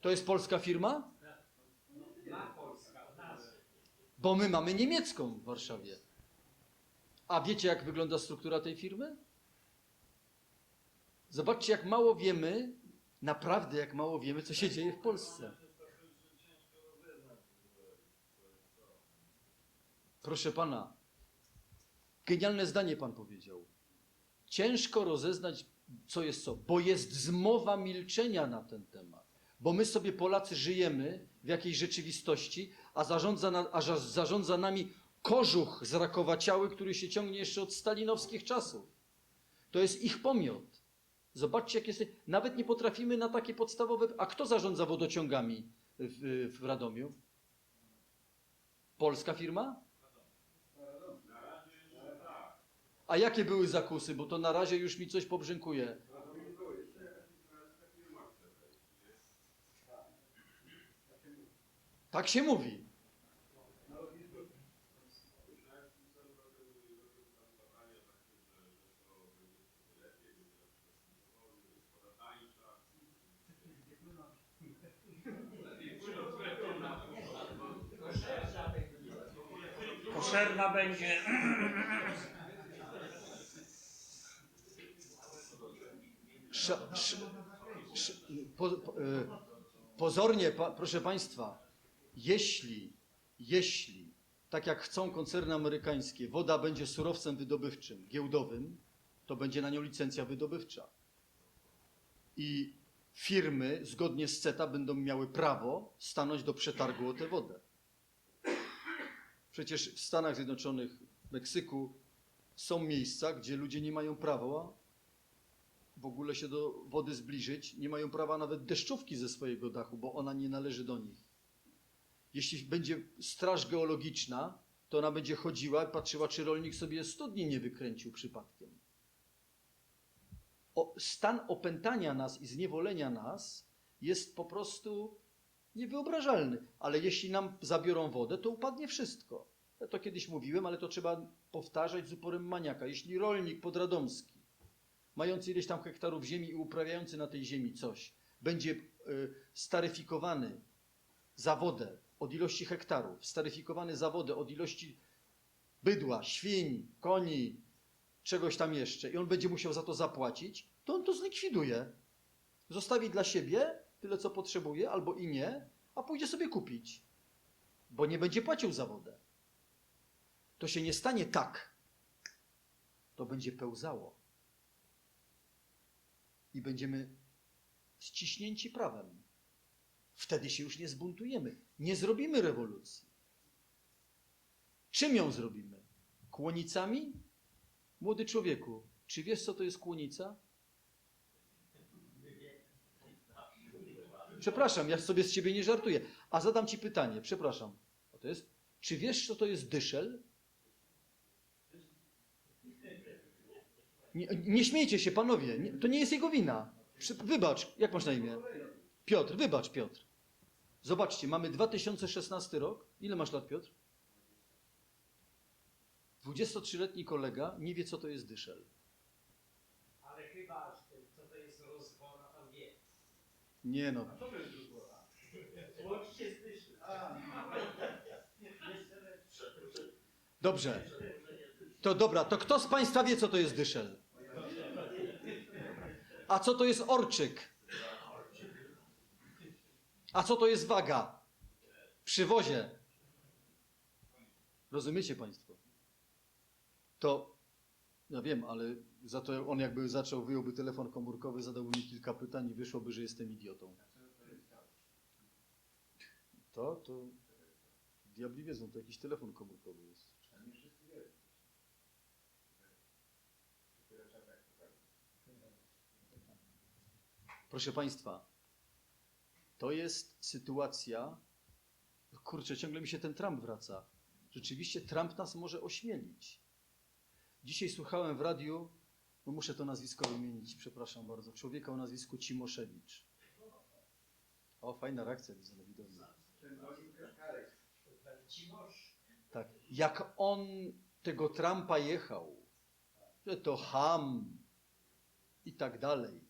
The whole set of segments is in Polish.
To jest polska firma? Bo my mamy niemiecką w Warszawie. A wiecie, jak wygląda struktura tej firmy? Zobaczcie, jak mało wiemy, naprawdę jak mało wiemy, co się dzieje w Polsce. Proszę pana, genialne zdanie pan powiedział. Ciężko rozeznać, co jest co, bo jest zmowa milczenia na ten temat. Bo my sobie, Polacy, żyjemy w jakiejś rzeczywistości, a zarządza, na, a za- zarządza nami kożuch który się ciągnie jeszcze od stalinowskich czasów. To jest ich pomiot. Zobaczcie, jak jest. Nawet nie potrafimy na takie podstawowe. A kto zarządza wodociągami w, w Radomiu? Polska firma? A jakie były zakusy? Bo to na razie już mi coś pobrzękuje. Tak się mówi. Poszerna będzie. Sza, sz, sz, po, po, e, pozornie, pa, proszę Państwa, jeśli, jeśli, tak jak chcą koncerny amerykańskie, woda będzie surowcem wydobywczym, giełdowym, to będzie na nią licencja wydobywcza. I firmy, zgodnie z CETA, będą miały prawo stanąć do przetargu o tę wodę. Przecież w Stanach Zjednoczonych, Meksyku są miejsca, gdzie ludzie nie mają prawa w ogóle się do wody zbliżyć, nie mają prawa nawet deszczówki ze swojego dachu, bo ona nie należy do nich. Jeśli będzie straż geologiczna, to ona będzie chodziła i patrzyła, czy rolnik sobie studni nie wykręcił przypadkiem. O, stan opętania nas i zniewolenia nas jest po prostu niewyobrażalny. Ale jeśli nam zabiorą wodę, to upadnie wszystko. Ja to kiedyś mówiłem, ale to trzeba powtarzać z uporem maniaka. Jeśli rolnik podradomski mający ileś tam hektarów ziemi i uprawiający na tej ziemi coś, będzie y, staryfikowany za wodę od ilości hektarów, staryfikowany za wodę od ilości bydła, świń, koni, czegoś tam jeszcze i on będzie musiał za to zapłacić, to on to zlikwiduje. Zostawi dla siebie tyle, co potrzebuje, albo i nie, a pójdzie sobie kupić, bo nie będzie płacił za wodę. To się nie stanie tak. To będzie pełzało i będziemy ściśnięci prawem. Wtedy się już nie zbuntujemy. Nie zrobimy rewolucji. Czym ją zrobimy? Kłonicami? Młody człowieku, czy wiesz, co to jest kłonica? Przepraszam, ja sobie z ciebie nie żartuję. A zadam ci pytanie, przepraszam. To jest, czy wiesz, co to jest dyszel? Nie, nie śmiejcie się, panowie. Nie, to nie jest jego wina. Przy, wybacz, jak masz na imię? Piotr, wybacz, Piotr. Zobaczcie, mamy 2016 rok. Ile masz lat, Piotr? 23-letni kolega nie wie, co to jest dyszel. Ale chyba, co to jest rozwora, tam wie. Nie no. Łącznie z dyszem. Dobrze. To dobra, to kto z Państwa wie, co to jest dyszel? A co to jest orczyk? A co to jest waga? Przy wozie. Rozumiecie Państwo? To, ja wiem, ale za to on jakby zaczął, wyjąłby telefon komórkowy, zadałby mi kilka pytań i wyszłoby, że jestem idiotą. To, to diabli wiedzą, to jakiś telefon komórkowy jest. Proszę Państwa, to jest sytuacja. Kurczę, ciągle mi się ten Trump wraca. Rzeczywiście Trump nas może ośmielić. Dzisiaj słuchałem w radiu, no muszę to nazwisko wymienić, przepraszam bardzo, człowieka o nazwisku Cimoszewicz. O, fajna reakcja widzę na widowni. Tak. Jak on tego Trumpa jechał, że to ham i tak dalej.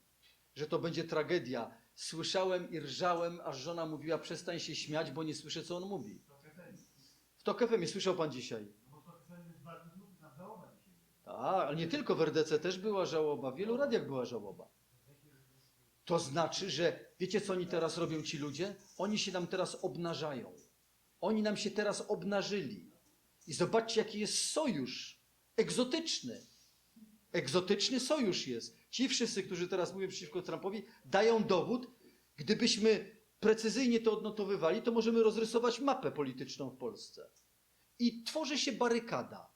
Że to będzie tragedia. Słyszałem i rżałem, aż żona mówiła: Przestań się śmiać, bo nie słyszę, co on mówi. W TOK FM słyszał pan dzisiaj. Tak, ale nie tylko w RDC też była żałoba, w wielu radiach była żałoba. To znaczy, że wiecie, co oni teraz robią ci ludzie? Oni się nam teraz obnażają. Oni nam się teraz obnażyli. I zobaczcie, jaki jest sojusz egzotyczny. Egzotyczny sojusz jest. Ci wszyscy, którzy teraz mówią przeciwko Trumpowi, dają dowód. Gdybyśmy precyzyjnie to odnotowywali, to możemy rozrysować mapę polityczną w Polsce. I tworzy się barykada.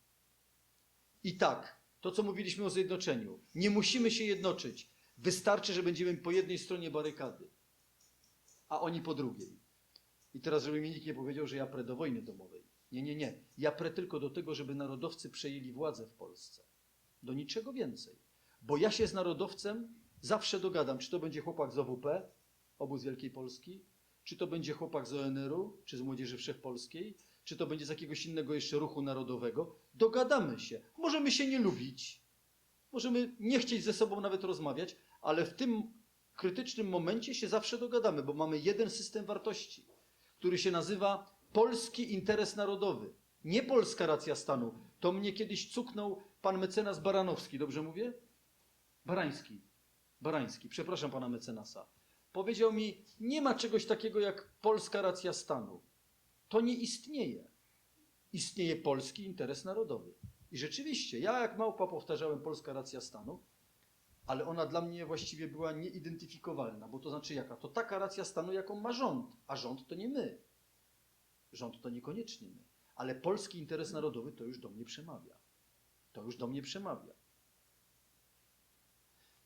I tak, to co mówiliśmy o zjednoczeniu. Nie musimy się jednoczyć. Wystarczy, że będziemy po jednej stronie barykady, a oni po drugiej. I teraz, żeby mi nikt nie powiedział, że ja prę do wojny domowej. Nie, nie, nie. Ja prę tylko do tego, żeby narodowcy przejęli władzę w Polsce. Do niczego więcej. Bo ja się z narodowcem zawsze dogadam, czy to będzie chłopak z OWP, Obóz Wielkiej Polski, czy to będzie chłopak z ONR-u, czy z Młodzieży Wszechpolskiej, czy to będzie z jakiegoś innego jeszcze ruchu narodowego. Dogadamy się. Możemy się nie lubić, możemy nie chcieć ze sobą nawet rozmawiać, ale w tym krytycznym momencie się zawsze dogadamy, bo mamy jeden system wartości, który się nazywa polski interes narodowy. Nie polska racja stanu. To mnie kiedyś cuknął pan mecenas Baranowski, dobrze mówię? Barański. Barański, przepraszam pana mecenasa. Powiedział mi, nie ma czegoś takiego jak polska racja stanu. To nie istnieje. Istnieje polski interes narodowy. I rzeczywiście, ja jak małpa powtarzałem polska racja stanu, ale ona dla mnie właściwie była nieidentyfikowalna, bo to znaczy jaka? To taka racja stanu, jaką ma rząd, a rząd to nie my. Rząd to niekoniecznie my. Ale polski interes narodowy to już do mnie przemawia. To już do mnie przemawia.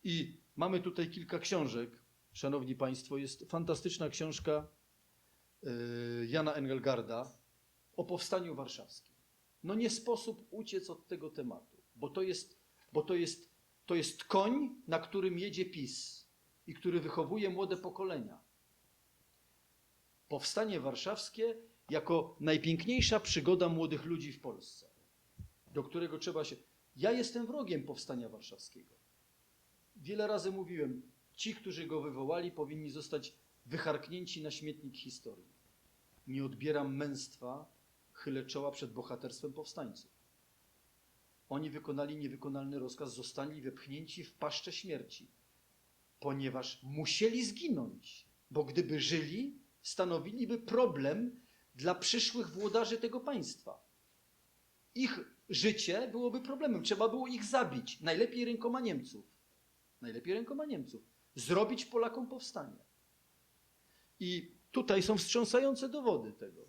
I mamy tutaj kilka książek. Szanowni Państwo, jest fantastyczna książka y, Jana Engelgarda o powstaniu warszawskim. No nie sposób uciec od tego tematu, bo to jest, bo to jest, to jest koń, na którym jedzie PiS i który wychowuje młode pokolenia. Powstanie warszawskie jako najpiękniejsza przygoda młodych ludzi w Polsce, do którego trzeba się. Ja jestem wrogiem powstania warszawskiego. Wiele razy mówiłem, ci, którzy go wywołali, powinni zostać wycharknięci na śmietnik historii. Nie odbieram męstwa, chylę czoła przed bohaterstwem powstańców. Oni wykonali niewykonalny rozkaz, zostali wepchnięci w paszczę śmierci, ponieważ musieli zginąć, bo gdyby żyli, stanowiliby problem dla przyszłych włodarzy tego państwa. Ich życie byłoby problemem, trzeba było ich zabić, najlepiej rękoma Niemców. Najlepiej rękoma Niemców. Zrobić Polakom powstanie. I tutaj są wstrząsające dowody tego,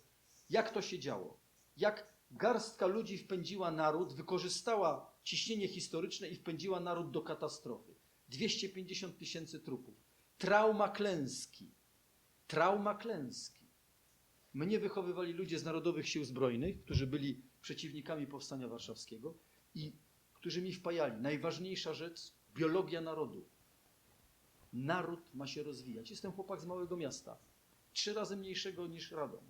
jak to się działo. Jak garstka ludzi wpędziła naród, wykorzystała ciśnienie historyczne i wpędziła naród do katastrofy. 250 tysięcy trupów. Trauma klęski. Trauma klęski. Mnie wychowywali ludzie z Narodowych Sił Zbrojnych, którzy byli przeciwnikami Powstania Warszawskiego i którzy mi wpajali. Najważniejsza rzecz, biologia narodu. Naród ma się rozwijać. Jestem chłopak z małego miasta, trzy razy mniejszego niż Radom,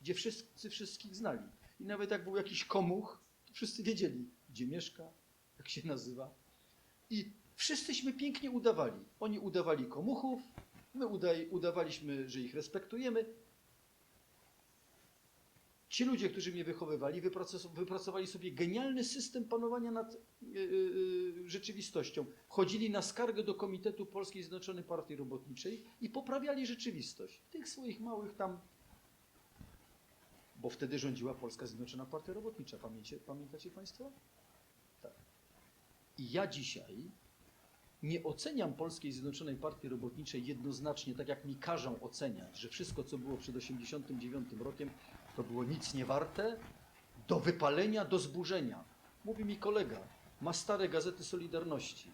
gdzie wszyscy wszystkich znali. I nawet jak był jakiś komuch, to wszyscy wiedzieli, gdzie mieszka, jak się nazywa. I wszyscyśmy pięknie udawali. Oni udawali komuchów, my udawaliśmy, że ich respektujemy. Ci ludzie, którzy mnie wychowywali, wypracow- wypracowali sobie genialny system panowania nad y, y, rzeczywistością. Chodzili na skargę do Komitetu Polskiej Zjednoczonej Partii Robotniczej i poprawiali rzeczywistość. Tych swoich małych tam. Bo wtedy rządziła Polska Zjednoczona Partia Robotnicza. Pamięcie, pamiętacie Państwo? Tak. I ja dzisiaj nie oceniam Polskiej Zjednoczonej Partii Robotniczej jednoznacznie, tak jak mi każą oceniać, że wszystko, co było przed 1989 rokiem, to było nic nie warte, do wypalenia, do zburzenia. Mówi mi kolega, ma stare gazety Solidarności.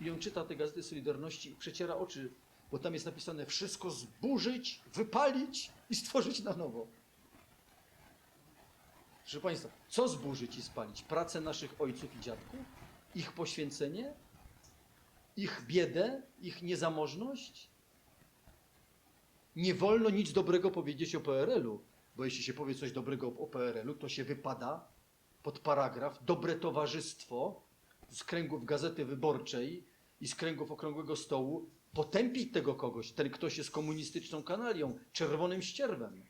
I on czyta te gazety Solidarności i przeciera oczy, bo tam jest napisane wszystko zburzyć, wypalić i stworzyć na nowo. Proszę Państwa, co zburzyć i spalić? Pracę naszych ojców i dziadków? Ich poświęcenie? Ich biedę? Ich niezamożność? Nie wolno nic dobrego powiedzieć o PRL-u, bo jeśli się powie coś dobrego o PRL-u, to się wypada pod paragraf dobre towarzystwo z kręgów Gazety Wyborczej i z kręgów okrągłego stołu potępić tego kogoś. Ten ktoś jest komunistyczną kanalią, czerwonym ścierwem.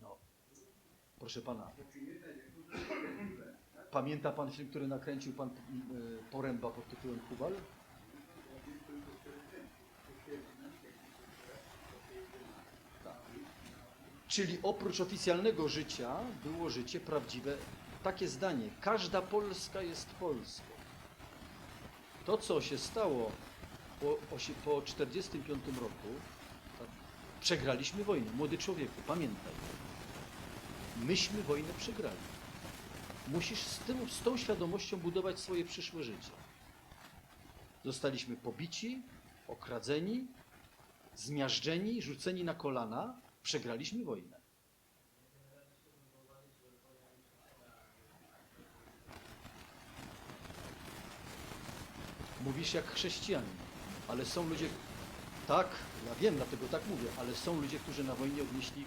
No. Proszę pana, pamięta pan film, który nakręcił pan y, Poręba pod tytułem Kubal? Czyli oprócz oficjalnego życia było życie prawdziwe. Takie zdanie. Każda Polska jest Polską. To, co się stało po, osie- po 1945 roku, tak, przegraliśmy wojnę. Młody człowieku, pamiętaj. Myśmy wojnę przegrali. Musisz z, tym, z tą świadomością budować swoje przyszłe życie. Zostaliśmy pobici, okradzeni, zmiażdżeni, rzuceni na kolana, przegraliśmy wojnę. Mówisz jak chrześcijanin, ale są ludzie, tak, ja wiem, dlatego tak mówię, ale są ludzie, którzy na wojnie odnieśli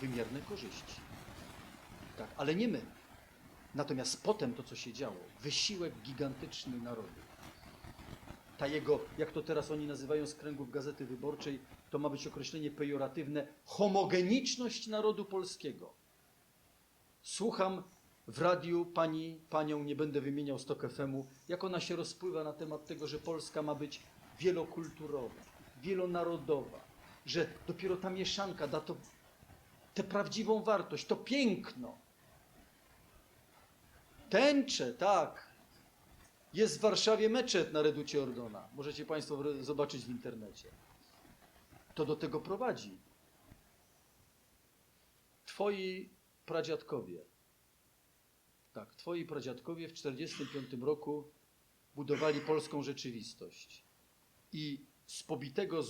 wymierne korzyści. Tak, ale nie my. Natomiast potem to, co się działo, wysiłek gigantyczny narodu, ta jego, jak to teraz oni nazywają z kręgów Gazety Wyborczej, to ma być określenie pejoratywne, homogeniczność narodu polskiego. Słucham w radiu pani, panią, nie będę wymieniał Stok FM-u, jak ona się rozpływa na temat tego, że Polska ma być wielokulturowa, wielonarodowa, że dopiero ta mieszanka da to tę prawdziwą wartość, to piękno. Tęcze, tak. Jest w Warszawie meczet na Reducie Ordona. Możecie Państwo zobaczyć w internecie. To do tego prowadzi. Twoi pradziadkowie, tak, twoi pradziadkowie w 1945 roku budowali polską rzeczywistość. I z pobitego,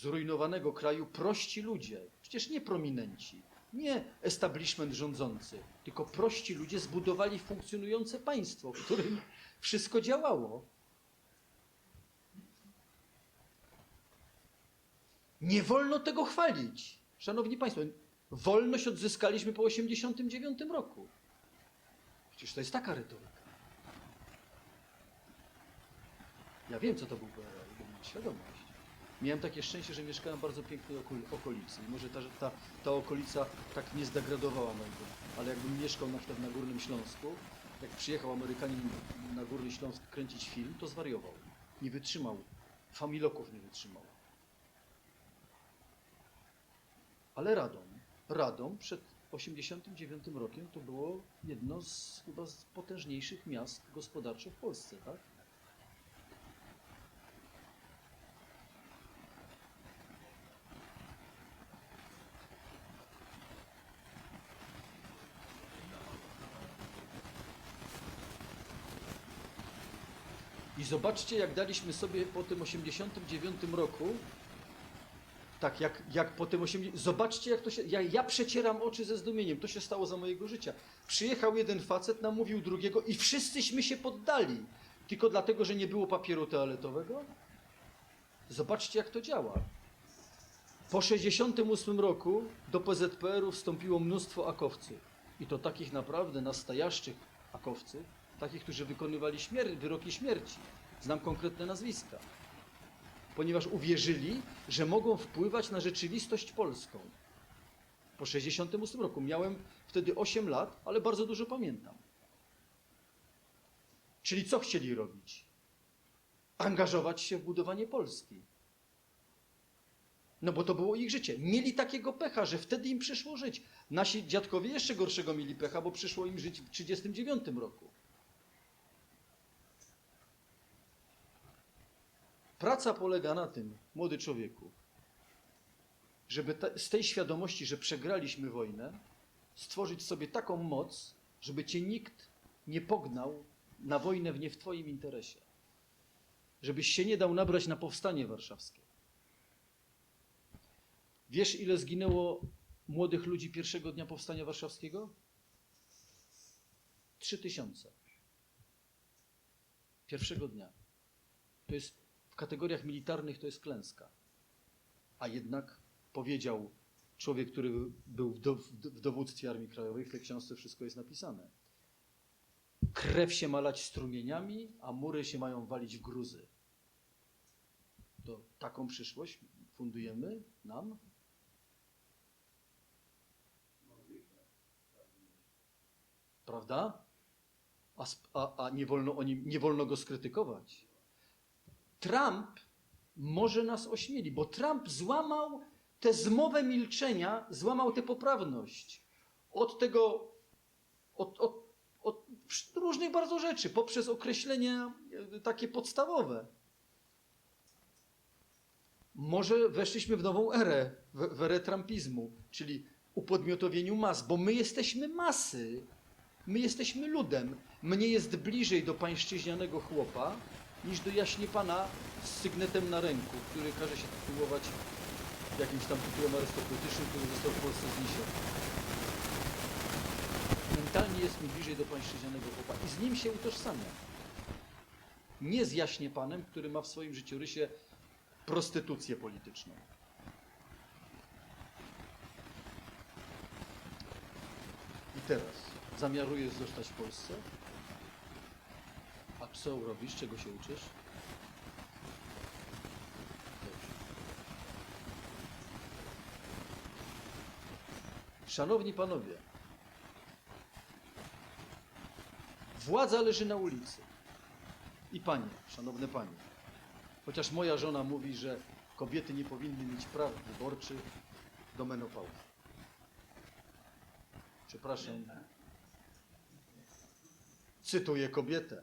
zrujnowanego kraju prości ludzie, przecież nie prominenci, nie establishment rządzący, tylko prości ludzie zbudowali funkcjonujące państwo, w którym wszystko działało. Nie wolno tego chwalić. Szanowni Państwo, wolność odzyskaliśmy po 1989 roku. Przecież to jest taka retoryka. Ja wiem, co to był PRL, bo świadomość. Miałem takie szczęście, że mieszkałem w bardzo pięknej okol- okolicy. Może ta, ta, ta okolica tak nie zdegradowała mojego. Ale jakbym mieszkał na przykład na Górnym Śląsku, jak przyjechał Amerykanin na Górny Śląsk kręcić film, to zwariował. Nie wytrzymał. Familoków nie wytrzymał. Ale Radom, Radom przed 89 rokiem to było jedno z chyba z potężniejszych miast gospodarczo w Polsce, tak? I zobaczcie, jak daliśmy sobie po tym 89 roku, tak, jak, jak po tym 80... Zobaczcie, jak to się... Ja, ja przecieram oczy ze zdumieniem. To się stało za mojego życia. Przyjechał jeden facet, namówił drugiego i wszyscyśmy się poddali. Tylko dlatego, że nie było papieru toaletowego? Zobaczcie, jak to działa. Po 68 roku do PZPR-u wstąpiło mnóstwo akowców. I to takich naprawdę nastajaszczych akowców, takich, którzy wykonywali śmier- wyroki śmierci. Znam konkretne nazwiska. Ponieważ uwierzyli, że mogą wpływać na rzeczywistość polską. Po 68 roku miałem wtedy 8 lat, ale bardzo dużo pamiętam. Czyli co chcieli robić? Angażować się w budowanie Polski. No bo to było ich życie. Mieli takiego pecha, że wtedy im przyszło żyć. Nasi dziadkowie jeszcze gorszego mieli pecha, bo przyszło im żyć w 1939 roku. Praca polega na tym, młody człowieku, żeby te, z tej świadomości, że przegraliśmy wojnę, stworzyć sobie taką moc, żeby cię nikt nie pognał na wojnę w nie w twoim interesie. Żebyś się nie dał nabrać na powstanie warszawskie. Wiesz, ile zginęło młodych ludzi pierwszego dnia powstania warszawskiego? Trzy tysiące. Pierwszego dnia. To jest w kategoriach militarnych to jest klęska. A jednak powiedział człowiek, który był w, do, w dowództwie Armii Krajowej, w tej książce wszystko jest napisane. Krew się ma lać strumieniami, a mury się mają walić w gruzy. To taką przyszłość fundujemy nam? Prawda? A, a, a nie, wolno nim, nie wolno go skrytykować. Trump może nas ośmieli, bo Trump złamał tę zmowę milczenia, złamał tę poprawność. Od tego, od, od, od różnych bardzo rzeczy, poprzez określenia e, takie podstawowe. Może weszliśmy w nową erę, w, w erę trumpizmu, czyli upodmiotowieniu mas, bo my jesteśmy masy, my jesteśmy ludem. Mnie jest bliżej do pańszczyźnianego chłopa, niż do jaśnie pana z sygnetem na ręku, który każe się tytułować jakimś tam tytułem arystokratycznym, który został w Polsce zniesiony. Mentalnie jest mi bliżej do pańszczyźnianego chłopa i z nim się utożsamia. Nie z jaśnie panem, który ma w swoim życiorysie prostytucję polityczną. I teraz zamiarujesz zostać w Polsce? A co robisz? Czego się uczysz? Szanowni panowie, władza leży na ulicy. I panie, szanowne panie, chociaż moja żona mówi, że kobiety nie powinny mieć praw wyborczych do menopauzy. Przepraszam, cytuję kobietę.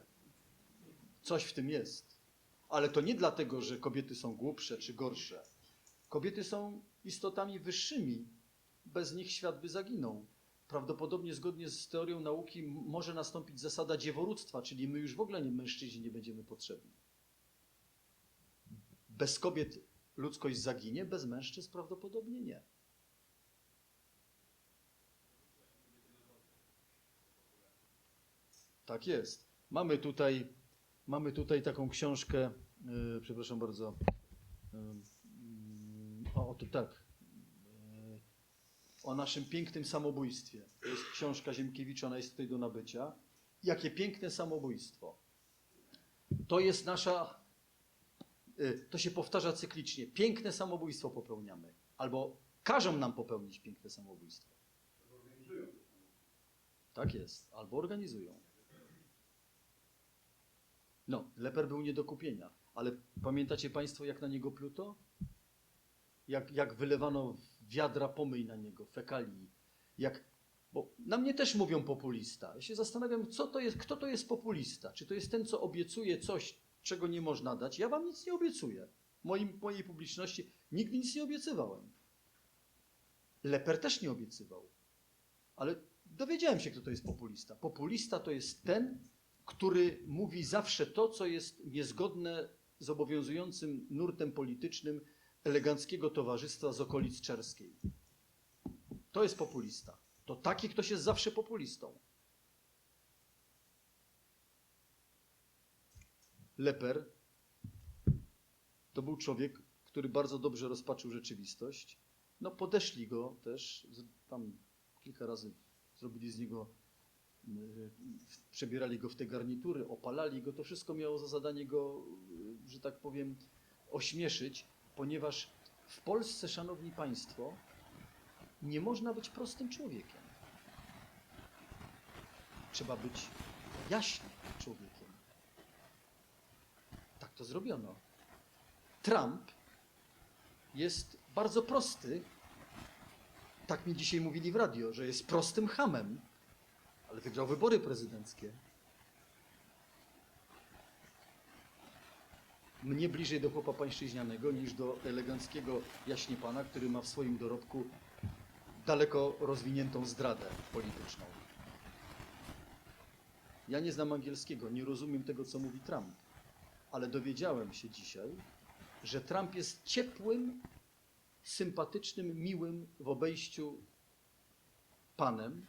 Coś w tym jest. Ale to nie dlatego, że kobiety są głupsze czy gorsze. Kobiety są istotami wyższymi. Bez nich świat by zaginął. Prawdopodobnie zgodnie z teorią nauki może nastąpić zasada dzieworództwa, czyli my już w ogóle nie mężczyźni nie będziemy potrzebni. Bez kobiet ludzkość zaginie, bez mężczyzn prawdopodobnie nie. Tak jest. Mamy tutaj, mamy tutaj taką książkę, e, przepraszam bardzo. mm, o, o to tak. E, o naszym pięknym samobójstwie. To jest książka Ziemkiewicza, ona jest tutaj do nabycia. Jakie piękne samobójstwo. To jest nasza, e, to się powtarza cyklicznie. Piękne samobójstwo popełniamy. Albo każą nam popełnić piękne samobójstwo. Tak jest. Albo organizują. No, Leper był nie do kupienia, ale pamiętacie Państwo, jak na niego pluto? Jak, jak wylewano wiadra pomyj na niego, fekalii. Jak, bo na mnie też mówią populista. Ja się zastanawiam, co to jest, kto to jest populista? Czy to jest ten, co obiecuje coś, czego nie można dać? Ja wam nic nie obiecuję. Moim, mojej publiczności nigdy nic nie obiecywałem. Leper też nie obiecywał. Ale dowiedziałem się, kto to jest populista. Populista to jest ten, który mówi zawsze to, co jest niezgodne z obowiązującym nurtem politycznym eleganckiego towarzystwa z okolic czerskiej. To jest populista. To taki ktoś jest zawsze populistą. Leper to był człowiek, który bardzo dobrze rozpatrzył rzeczywistość. No podeszli go też, tam kilka razy zrobili z niego przebierali go w te garnitury, opalali go, to wszystko miało za zadanie go, y, że tak powiem, ośmieszyć, ponieważ w Polsce, szanowni państwo, nie można być prostym człowiekiem. Trzeba być jaśnym człowiekiem. Tak to zrobiono. Trump jest bardzo prosty. Tak mi dzisiaj mówili w radio, że jest prostym hamem ale wygrał wybory prezydenckie. Mnie bliżej do chłopa pańszczyźnianego niż do eleganckiego jaśnie pana, który ma w swoim dorobku daleko rozwiniętą zdradę polityczną. Ja nie znam angielskiego, nie rozumiem tego, co mówi Trump, ale dowiedziałem się dzisiaj, że Trump jest ciepłym, sympatycznym, miłym w obejściu panem,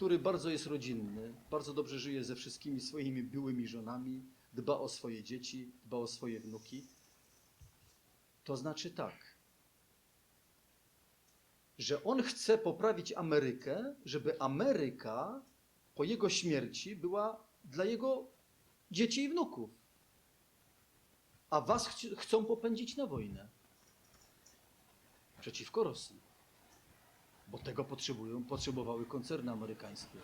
który bardzo jest rodzinny, bardzo dobrze żyje ze wszystkimi swoimi byłymi żonami, dba o swoje dzieci, dba o swoje wnuki. To znaczy tak. że on chce poprawić Amerykę, żeby Ameryka po jego śmierci była dla jego dzieci i wnuków. A was chci- chcą popędzić na wojnę przeciwko Rosji. Bo tego potrzebują, potrzebowały koncerny amerykańskie.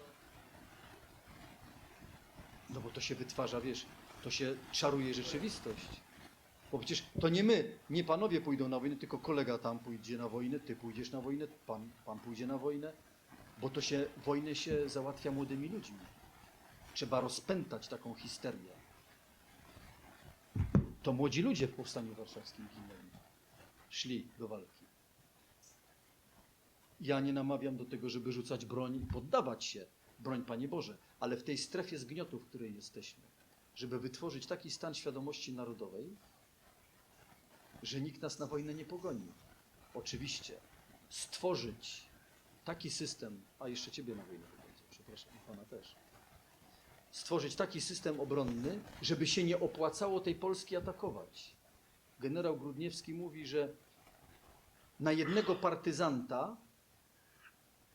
No bo to się wytwarza, wiesz, to się czaruje rzeczywistość. Bo przecież to nie my, nie panowie pójdą na wojnę, tylko kolega tam pójdzie na wojnę, ty pójdziesz na wojnę, pan, pan pójdzie na wojnę. Bo to się, wojnę się załatwia młodymi ludźmi. Trzeba rozpętać taką histerię. To młodzi ludzie w Powstaniu Warszawskim ginęli. Szli do walki. Ja nie namawiam do tego, żeby rzucać broń i poddawać się. Broń, Panie Boże, ale w tej strefie zgniotu, w której jesteśmy, żeby wytworzyć taki stan świadomości narodowej, że nikt nas na wojnę nie pogoni. Oczywiście. Stworzyć taki system, a jeszcze Ciebie na wojnę pogonię, przepraszam, Pana też. Stworzyć taki system obronny, żeby się nie opłacało tej Polski atakować. Generał Grudniewski mówi, że na jednego partyzanta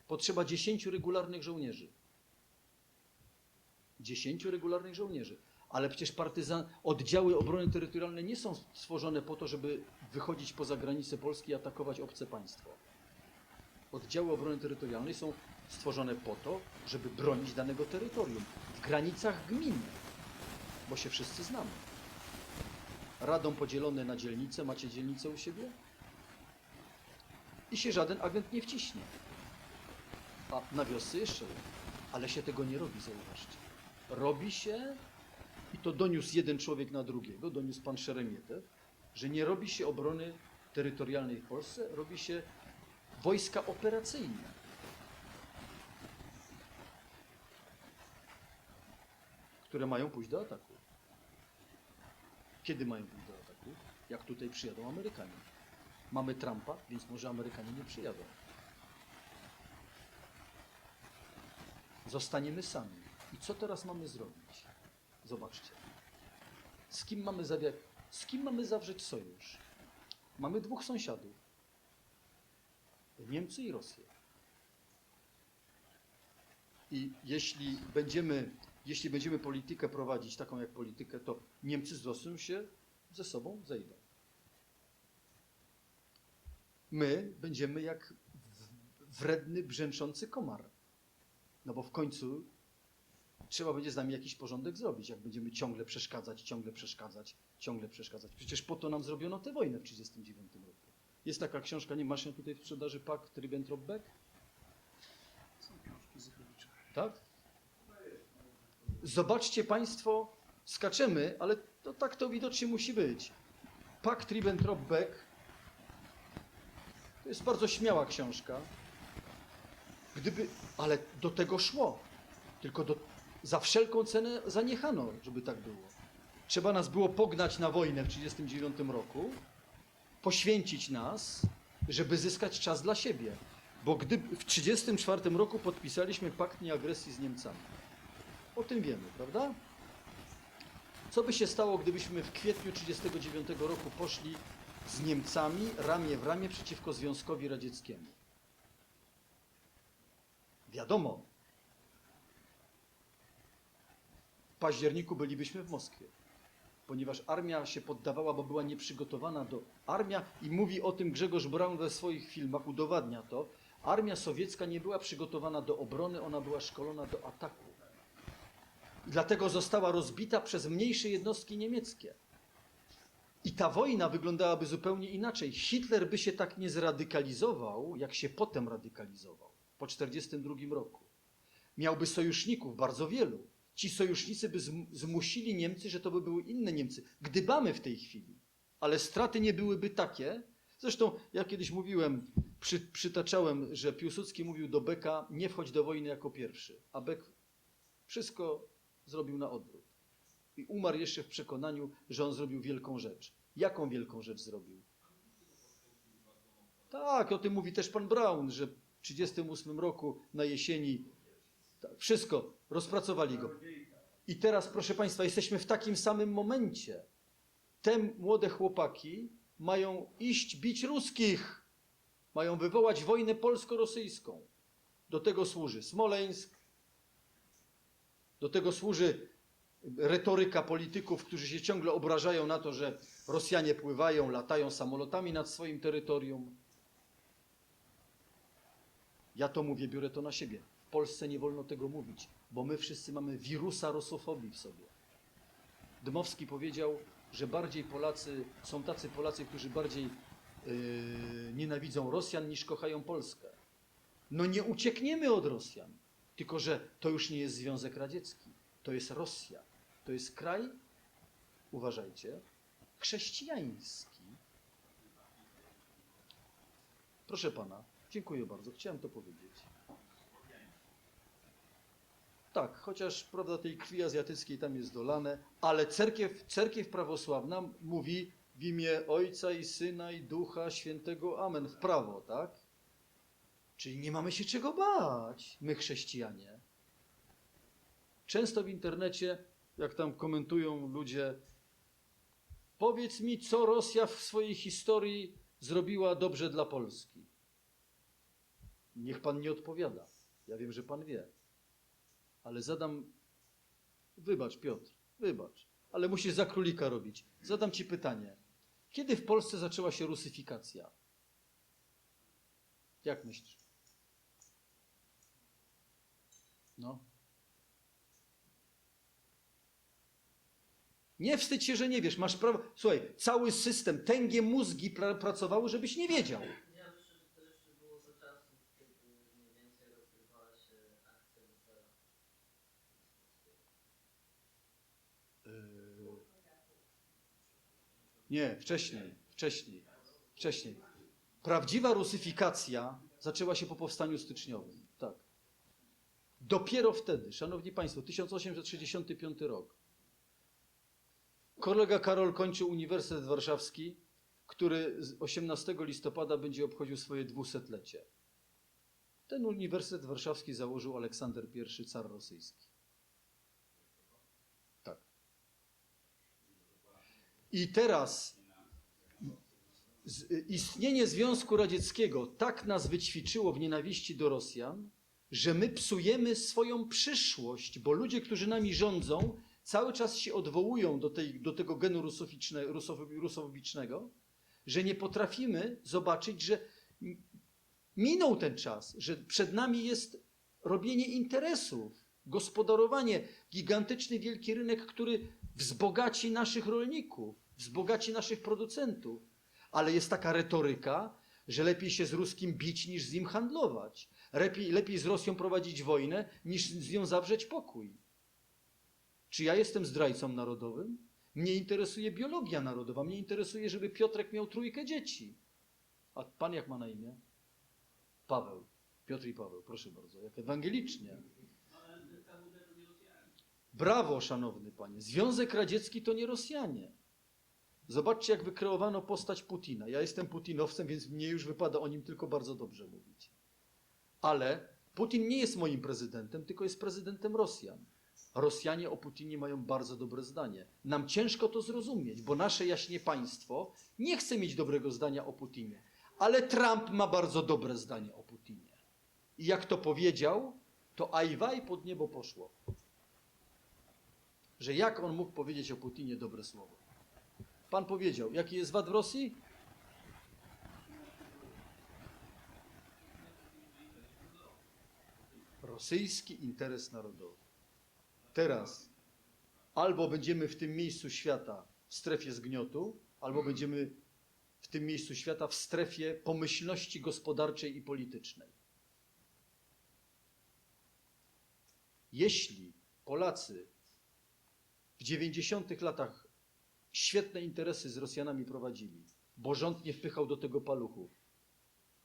potrzeba 10 regularnych żołnierzy. 10 regularnych żołnierzy. Ale przecież partyzan, oddziały obrony terytorialnej nie są stworzone po to, żeby wychodzić poza granice Polski i atakować obce państwo. Oddziały obrony terytorialnej są stworzone po to, żeby bronić danego terytorium w granicach gminy, bo się wszyscy znamy. Radą podzielone na dzielnice, macie dzielnicę u siebie? I się żaden agent nie wciśnie. A na wiosce jeszcze. Ale się tego nie robi, zauważcie. Robi się, i to doniósł jeden człowiek na drugiego, doniósł pan Szeremietew, że nie robi się obrony terytorialnej w Polsce, robi się wojska operacyjne. Które mają pójść do ataku. Kiedy mają pójść do ataku? Jak tutaj przyjadą Amerykanie. Mamy Trumpa, więc może Amerykanie nie przyjadą. Zostaniemy sami. I co teraz mamy zrobić? Zobaczcie. Z kim mamy, zawia- z kim mamy zawrzeć sojusz? Mamy dwóch sąsiadów. Niemcy i Rosję. I jeśli będziemy, jeśli będziemy politykę prowadzić taką jak politykę, to Niemcy z Rosją się ze sobą zejdą. My będziemy jak wredny, brzęczący komar. No bo w końcu trzeba będzie z nami jakiś porządek zrobić, jak będziemy ciągle przeszkadzać, ciągle przeszkadzać, ciągle przeszkadzać. Przecież po to nam zrobiono tę wojnę w 1939 roku. Jest taka książka, nie masz ją tutaj w sprzedaży, Pakt Ribbentrop-Beck? Są książki Zychowicza. Tak? Zobaczcie Państwo, skaczemy, ale to tak to widocznie musi być. Pakt Ribbentrop-Beck to jest bardzo śmiała książka. Gdyby, ale do tego szło. Tylko do, za wszelką cenę zaniechano, żeby tak było. Trzeba nas było pognać na wojnę w 1939 roku, poświęcić nas, żeby zyskać czas dla siebie. Bo gdy w 1934 roku podpisaliśmy pakt nieagresji z Niemcami. O tym wiemy, prawda? Co by się stało, gdybyśmy w kwietniu 1939 roku poszli z Niemcami ramię w ramię przeciwko Związkowi Radzieckiemu? Wiadomo. W październiku bylibyśmy w Moskwie, ponieważ armia się poddawała, bo była nieprzygotowana do. Armia, i mówi o tym Grzegorz Braun we swoich filmach, udowadnia to. Armia sowiecka nie była przygotowana do obrony, ona była szkolona do ataku. I dlatego została rozbita przez mniejsze jednostki niemieckie. I ta wojna wyglądałaby zupełnie inaczej. Hitler by się tak nie zradykalizował, jak się potem radykalizował po 1942 roku. Miałby sojuszników bardzo wielu. Ci sojusznicy by zm- zmusili Niemcy, że to by były inne Niemcy. Gdybamy w tej chwili, ale straty nie byłyby takie. Zresztą ja kiedyś mówiłem, przy, przytaczałem, że Piłsudski mówił do Beka, nie wchodź do wojny jako pierwszy, a Bek wszystko zrobił na odwrót. I umarł jeszcze w przekonaniu, że on zrobił wielką rzecz. Jaką wielką rzecz zrobił? Tak, o tym mówi też pan Braun, że 1938 roku na jesieni tak, wszystko, rozpracowali go. I teraz, proszę Państwa, jesteśmy w takim samym momencie. Te młode chłopaki mają iść bić ruskich. Mają wywołać wojnę polsko-rosyjską. Do tego służy Smoleńsk, do tego służy retoryka polityków, którzy się ciągle obrażają na to, że Rosjanie pływają, latają samolotami nad swoim terytorium. Ja to mówię, biorę to na siebie. W Polsce nie wolno tego mówić, bo my wszyscy mamy wirusa rosofobii w sobie. Dmowski powiedział, że bardziej Polacy, są tacy Polacy, którzy bardziej yy, nienawidzą Rosjan niż kochają Polskę. No nie uciekniemy od Rosjan, tylko że to już nie jest Związek Radziecki, to jest Rosja. To jest kraj, uważajcie, chrześcijański. Proszę pana, dziękuję bardzo, chciałem to powiedzieć. Tak, chociaż prawda tej krwi azjatyckiej tam jest dolane, ale cerkiew, cerkiew prawosławna mówi w imię Ojca i Syna i Ducha Świętego Amen w prawo, tak? Czyli nie mamy się czego bać, my chrześcijanie. Często w internecie, jak tam komentują ludzie, powiedz mi, co Rosja w swojej historii zrobiła dobrze dla Polski. Niech pan nie odpowiada. Ja wiem, że pan wie. Ale zadam. Wybacz, Piotr, wybacz. Ale musisz za królika robić. Zadam ci pytanie. Kiedy w Polsce zaczęła się rusyfikacja? Jak myślisz? No. Nie wstydź się, że nie wiesz. Masz prawo. Słuchaj, cały system, tęgie mózgi pra pracowały, żebyś nie wiedział. Ja myślę, że to jeszcze było za czasów, kiedy mniej więcej rozgrywała się akcja wesela. Nie, wcześniej, wcześniej, wcześniej. Prawdziwa rusyfikacja zaczęła się po powstaniu styczniowym. Tak. Dopiero wtedy, szanowni państwo, 1865 rok. Kolega Karol kończył Uniwersytet Warszawski, który z 18 listopada będzie obchodził swoje dwusetlecie. Ten Uniwersytet Warszawski założył Aleksander I, car rosyjski. I teraz istnienie Związku Radzieckiego tak nas wyćwiczyło w nienawiści do Rosjan, że my psujemy swoją przyszłość, bo ludzie, którzy nami rządzą, cały czas się odwołują do, tej, do tego genu rusofobicznego, że nie potrafimy zobaczyć, że minął ten czas, że przed nami jest robienie interesów, gospodarowanie, gigantyczny wielki rynek, który wzbogaci naszych rolników, wzbogaci naszych producentów. Ale jest taka retoryka, że lepiej się z Ruskim bić niż z nim handlować. Lepiej, lepiej z Rosją prowadzić wojnę niż z nią zawrzeć pokój. Czy ja jestem zdrajcą narodowym? Mnie interesuje biologia narodowa. Mnie interesuje, żeby Piotrek miał trójkę dzieci. A pan jak ma na imię? Paweł. Piotr i Paweł, proszę bardzo, jak ewangelicznie. Brawo, szanowny panie. Związek Radziecki to nie Rosjanie. Zobaczcie, jak wykreowano postać Putina. Ja jestem putinowcem, więc mnie już wypada o nim tylko bardzo dobrze mówić. Ale Putin nie jest moim prezydentem, tylko jest prezydentem Rosjan. Rosjanie o Putinie mają bardzo dobre zdanie. Nam ciężko to zrozumieć, bo nasze jaśnie państwo nie chce mieć dobrego zdania o Putinie. Ale Trump ma bardzo dobre zdanie o Putinie. I jak to powiedział, to ajwaj pod niebo poszło. Że jak on mógł powiedzieć o Putinie dobre słowo? Pan powiedział, jaki jest wad w Rosji? Rosyjski interes narodowy. Teraz albo będziemy w tym miejscu świata w strefie zgniotu, albo będziemy w tym miejscu świata w strefie pomyślności gospodarczej i politycznej. Jeśli Polacy w 90 latach świetne interesy z Rosjanami prowadzili, bo rząd nie wpychał do tego paluchów,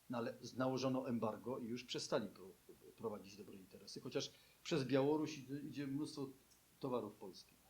no ale nałożono embargo i już przestali pro, prowadzić dobre interesy, chociaż przez Białoruś idzie- mnóstwo towarów polskich.